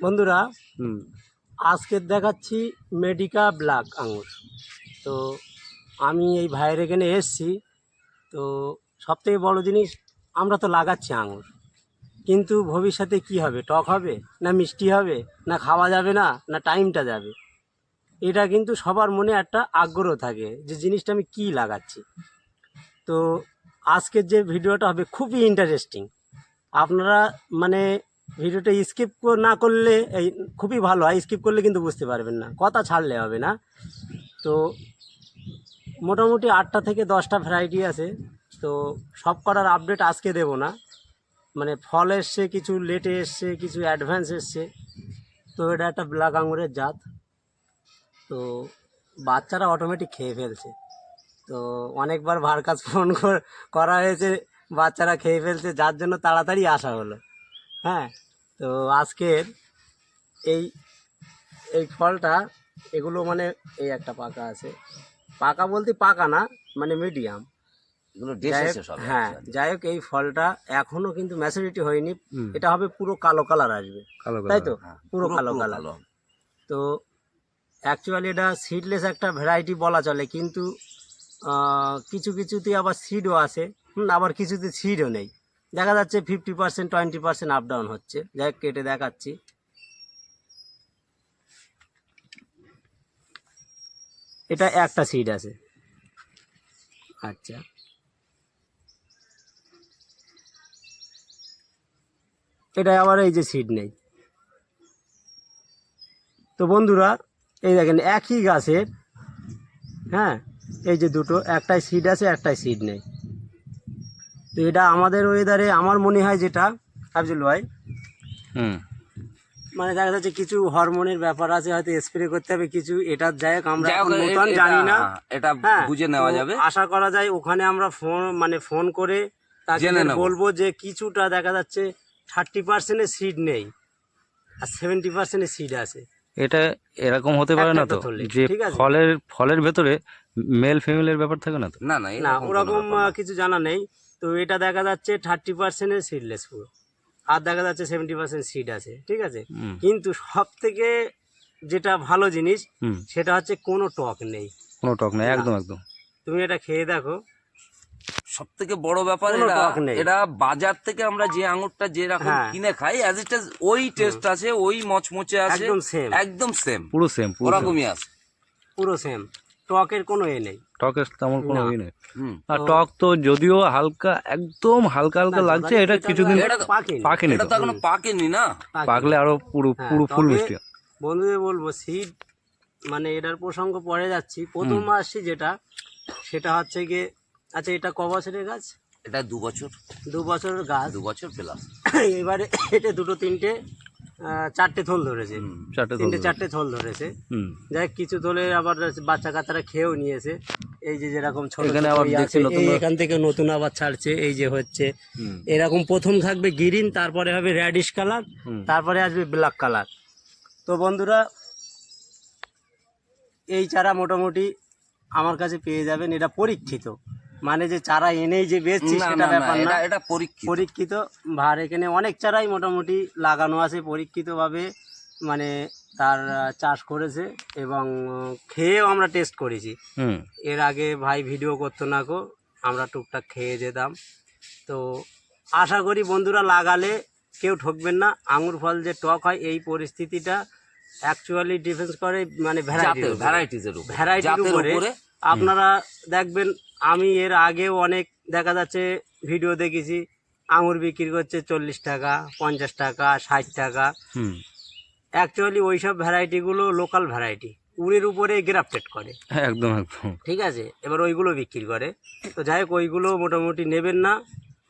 বন্ধুরা হুম। আজকে দেখাচ্ছি মেডিকা ব্ল্যাক আঙুর। তো আমি এই ভাইয়ের এখানে এসছি তো সবথেকে বড় জিনিস আমরা তো লাগাচ্ছি আঙুর। কিন্তু ভবিষ্যতে কি হবে টক হবে না মিষ্টি হবে না খাওয়া যাবে না না টাইমটা যাবে? এটা কিন্তু সবার মনে একটা আগ্রহ থাকে যে জিনিসটা আমি কি লাগাচ্ছি। তো আজকের যে ভিডিওটা হবে খুবই ইন্টারেস্টিং আপনারা মানে ভিডিওটা স্কিপ না করলে এই খুবই ভালো হয়। স্কিপ করলে কিন্তু বুঝতে পারবেন না। কথা ছাড়লে হবে না। তো মোটামুটি আটটা থেকে দশটা ভ্যারাইটি আছে। তো সব কটার আপডেট আজকে দেব না। মানে ফল এসছে, কিছু লেটে এসছে, কিছু অ্যাডভান্স এসছে। তো এটা একটা ব্ল্যাক আঙুরের জাত। তো বাচ্চারা অটোমেটিক খেয়ে ফেলছে। তো অনেকবার ভারকাজ ফোন করা হয়েছে, বাচ্চারা খেয়ে ফেলছে। যার জন্য তাড়াতাড়ি আসা হলো। হ্যাঁ তো আজকের এই এই ফলটা এগুলো মানে এই একটা পাকা আছে। পাকা বলতে পাকা না মানে মিডিয়াম হ্যাঁ যাই হোক এই ফলটা এখনও কিন্তু ম্যাচুরিটি হয়নি। এটা হবে পুরো কালো কালার আসবে। কালো তাই তো? হ্যাঁ, পুরো কালো কালার তো অ্যাকচুয়ালি এটা সিডলেস একটা ভ্যারাইটি বলা চলে কিন্তু কিছু কিছুতে আবার সিডও আছে। হুম, আবার কিছুতে সিডও নেই। দেখা যাচ্ছে fifty percent twenty percent up down হচ্ছে। যাই কেটে দেখাচ্ছি। এটা একটা সিড আছে। আচ্ছা। এটা আবার এই যে সিড নেই। তো বন্ধুরা, এই দেখেন, একই গাছের হ্যাঁ এই যে দুটো, একটাই সিড আছে, একটাই সিড নেই। তো এটা আমাদের ওয়েদারে আমার মনে হয় যেটা আফজুল ভাই। হুম। মানে দেখা যাচ্ছে কিছু হরমোনের ব্যাপার আছে হয়তো স্প্রে করতে হবে কিছু এটার যাই হোক আমরা নতুন এটা- জানি না। এটা হ্যাঁ বুঝে নেওয়া যাবে। আশা করা যায় ওখানে আমরা ফোন মানে ফোন করে তাকে বলব যে কিছুটা দেখা যাচ্ছে থার্টি পার্সেন্টের সিড নেই আর সেভেন্টি পার্সেন্টের সিড আছে। এটা এরকম হতে পারে না তো? যে ঠিক আছে? ফলের ফলের ভেতরে মেল ফিমেলের ব্যাপার থাকে না তো? না না ওরকম। কিছু জানা নেই। তো এটা দেখা যাচ্ছে থার্টি পার্সেন্টের সিডলেস পুরো। আর দেখা যাচ্ছে সেভেন্টি পার্সেন্ট সিড আছে ঠিক আছে? কিন্তু সব থেকে যেটা ভালো জিনিস হুম। সেটা হচ্ছে কোনো টক নেই। কোনো টক নেই একদম একদম। তুমি এটা খেয়ে দেখো। সব থেকে বড় ব্যাপার এটা এটা বাজার থেকে আমরা যে আঙুরটা যেরকম হ্যাঁ। কিনে খাই অ্যাজ ইট ওই টেস্ট আছে ওই মচমচে আছে। একদম সেম একদম সেম পুরো সেম ওরকমই আছে। পুরো সেম টকের কোনো এ নেই। টকের তেমন কোনো। ই নেই। আর টক তো যদিও হালকা একদম হালকা হালকা লাগছে এটা এটা কিছুদিন পাকেনি। এটা তো। এখনও পাকেনি না? পাকলে আরও পুরো হ্যাঁ, পুরো ফুল মিষ্টি বন্ধুদের বলব সিড মানে এটার প্রসঙ্গ পরে যাচ্ছি। প্রথম আসছি যেটা সেটা হচ্ছে গিয়ে আচ্ছা এটা ক বছরের গাছ? এটা দু বছর। দু বছরের গাছ। দু বছর প্লাস এবারে এটা দুটো তিনটে চারটে থল ধরেছে। তিনটে চারটে থল ধরেছে। যাই কিছু থলে আবার বাচ্চা কাচ্চারা খেয়েও নিয়েছে। এই যে যেরকম ছোট এখান থেকে নতুন আবার ছাড়ছে এই যে হচ্ছে। এরকম প্রথম থাকবে গ্রিন তারপরে হবে রেডিশ কালার তারপরে আসবে ব্ল্যাক কালার। তো বন্ধুরা এই চারা মোটামুটি আমার কাছে পেয়ে যাবেন এটা পরীক্ষিত। মানে যে চারা এনেই যে বেচছি সেটা ব্যাপার না। এটা পরীক্ষিত। পরীক্ষিত। ভার এখানে অনেক চারাই মোটামুটি লাগানো আছে পরীক্ষিতভাবে। মানে তার চাষ করেছে এবং খেয়েও আমরা টেস্ট করেছি। হুম। এর আগে ভাই ভিডিও করতো না কো আমরা টুকটাক খেয়ে যেতাম। তো আশা করি বন্ধুরা লাগালে কেউ ঠকবেন না আঙুর ফল যে টক হয় এই পরিস্থিতিটা অ্যাকচুয়ালি ডিফেন্স করে মানে ভ্যারাইটি ভ্যারাইটিজের ভ্যারাইটির উপরে। আপনারা দেখবেন আমি এর আগেও অনেক দেখা যাচ্ছে ভিডিও দেখেছি। আঙুর বিক্রি করছে চল্লিশ টাকা পঞ্চাশ টাকা ষাট টাকা। অ্যাকচুয়ালি ওই সব ভ্যারাইটিগুলো লোকাল ভ্যারাইটি উড়ের উপরে গ্রাফটেড করে। একদম একদম। ঠিক আছে? এবার ওইগুলো বিক্রি করে। তো যাই হোক ওইগুলো মোটামুটি নেবেন না।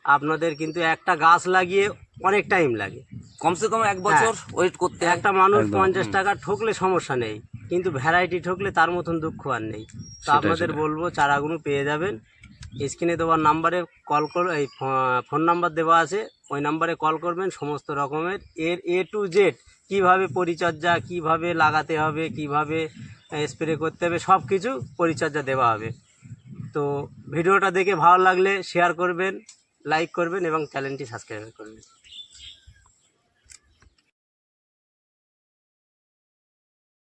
আপনাদের কিন্তু একটা গাছ লাগিয়ে অনেক টাইম লাগে। কমসে কম এক বছর ওয়েট করতে একটা মানুষ পঞ্চাশ টাকা ঠকলে সমস্যা নেই। কিন্তু ভ্যারাইটি ঠকলে তার মতন দুঃখ আর নেই। তো আপনাদের। বলব চারাগুলো পেয়ে যাবেন। স্ক্রিনে দেওয়ার নাম্বারে কল কর এই ফোন নাম্বার দেওয়া আছে ওই নাম্বারে কল করবেন সমস্ত রকমের। এর এ টু জেড কীভাবে পরিচর্যা কীভাবে লাগাতে হবে কীভাবে স্প্রে করতে হবে সব কিছু পরিচর্যা দেওয়া হবে। তো ভিডিওটা দেখে ভালো লাগলে শেয়ার করবেন লাইক করবেন এবং চ্যানেলটি সাবস্ক্রাইব করবেন।